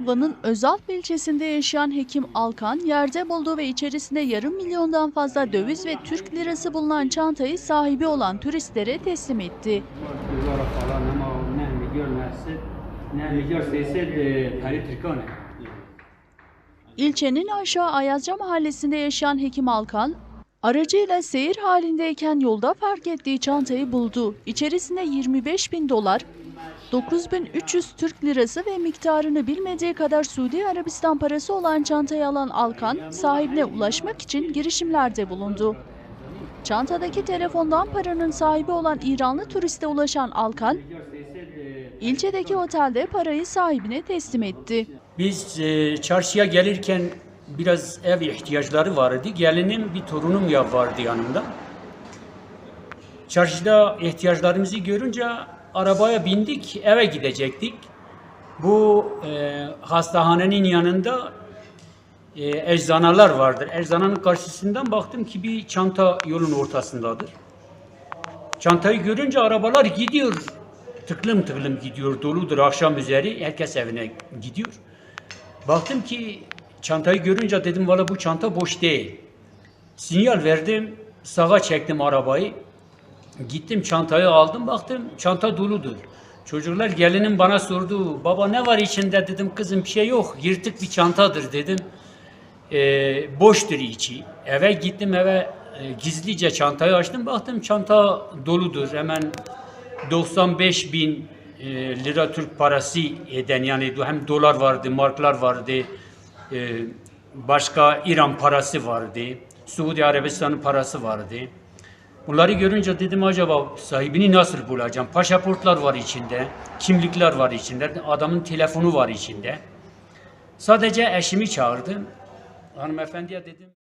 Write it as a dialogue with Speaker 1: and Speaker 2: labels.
Speaker 1: Van'ın Özalp ilçesinde yaşayan Hekim Alkan, yerde bulduğu ve içerisinde yarım milyondan fazla döviz ve Türk lirası bulunan çantayı sahibi olan turistlere teslim etti. İlçenin aşağı Ayazca mahallesinde yaşayan Hekim Alkan, aracıyla seyir halindeyken yolda fark ettiği çantayı buldu. İçerisinde 25 bin dolar, 9300 Türk lirası ve miktarını bilmediği kadar Suudi Arabistan parası olan çantayı alan Alkan, sahibine ulaşmak için girişimlerde bulundu. Çantadaki telefondan paranın sahibi olan İranlı turiste ulaşan Alkan, ilçedeki otelde parayı sahibine teslim etti.
Speaker 2: Biz e, çarşıya gelirken biraz ev ihtiyaçları vardı. Gelinim bir torunum ya vardı yanımda. Çarşıda ihtiyaçlarımızı görünce arabaya bindik, eve gidecektik. Bu e, hastahanenin yanında e, eczaneler vardır. Eczanenin karşısından baktım ki bir çanta yolun ortasındadır. Çantayı görünce arabalar gidiyor. Tıklım tıklım gidiyor, doludur akşam üzeri. Herkes evine gidiyor. Baktım ki çantayı görünce dedim valla bu çanta boş değil. Sinyal verdim, sağa çektim arabayı. Gittim çantayı aldım, baktım çanta doludur. Çocuklar gelinim bana sordu, baba ne var içinde dedim, kızım bir şey yok, yırtık bir çantadır dedim. Ee, boştur içi. Eve gittim eve e, gizlice çantayı açtım, baktım çanta doludur. Hemen 95 bin e, lira Türk parası eden yani hem dolar vardı, marklar vardı, e, başka İran parası vardı, Suudi Arabistan'ın parası vardı. Bunları görünce dedim acaba sahibini nasıl bulacağım? Pasaportlar var içinde, kimlikler var içinde, adamın telefonu var içinde. Sadece eşimi çağırdım. Hanımefendiye dedim.